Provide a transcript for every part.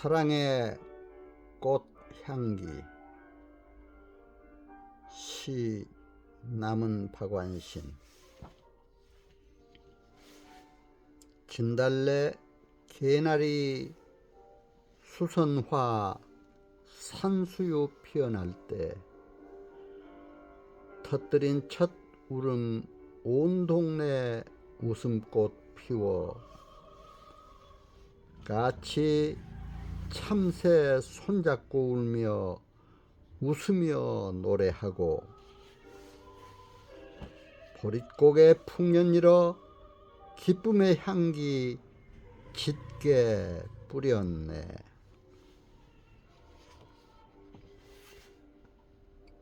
사랑의 꽃 향기 시 남은 박완신. 진달래 개나리 수선화 산수유 피어날 때 터뜨린 첫 울음 온 동네 웃음꽃 피워 같이 참새 손잡고 울며 웃으며 노래하고 보릿고개 풍년 일어 기쁨의 향기 짙게 뿌렸네.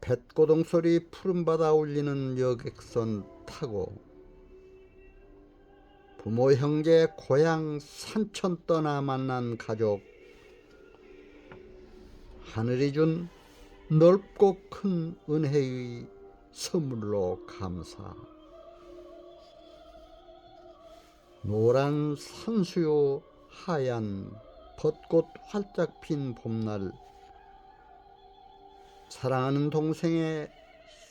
뱃고동 소리 푸른 바다 울리는 여객선 타고 부모 형제 고향 산천 떠나 만난 가족 하늘이 준 넓고 큰 은혜의 선물로 감사. 노란 산수요 하얀 벚꽃 활짝 핀 봄날 사랑하는 동생의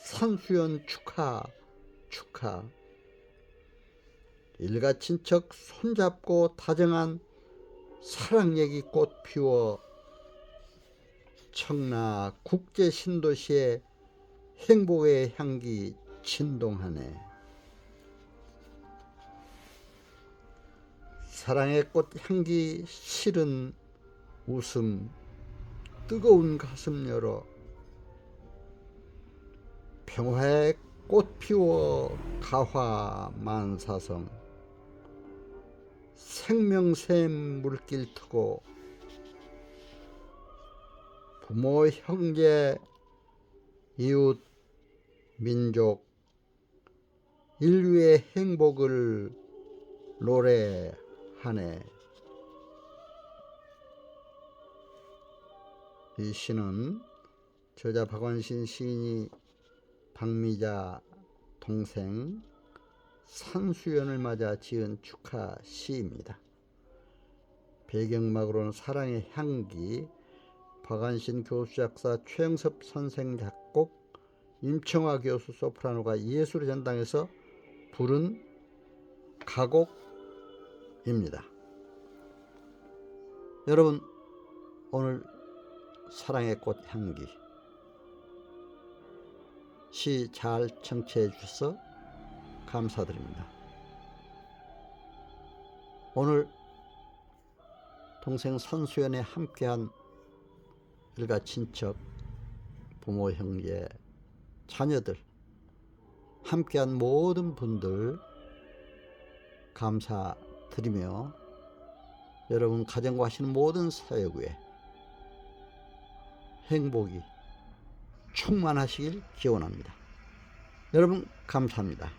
산수연 축하 축하. 일가 친척 손잡고 다정한 사랑 얘기 꽃 피워 청라 국제 신도시의 행복의 향기 진동하네. 사랑의 꽃 향기 실은 웃음 뜨거운 가슴 열어 평화의 꽃 피워 가화 만사성 생명샘 물길 트고 부모 형제 이웃 민족 인류의 행복을 노래하네. 이 시는 저자 박원신 시인이 박미자 동생 산수연을 맞아 지은 축하 시입니다. 배경막으로는 사랑의 향기, 박안신 교수 작사, 최영섭 선생 작곡, 임청화 교수 소프라노가 예술의 전당에서 부른 가곡입니다. 여러분 오늘 사랑의 꽃 향기 시 잘 청취해 주셔서 감사드립니다. 오늘 동생 선수연에 함께한 일가 친척, 부모, 형제, 자녀들, 함께한 모든 분들 감사드리며 여러분 가정과 하시는 모든 사역에 행복이 충만하시길 기원합니다. 여러분 감사합니다.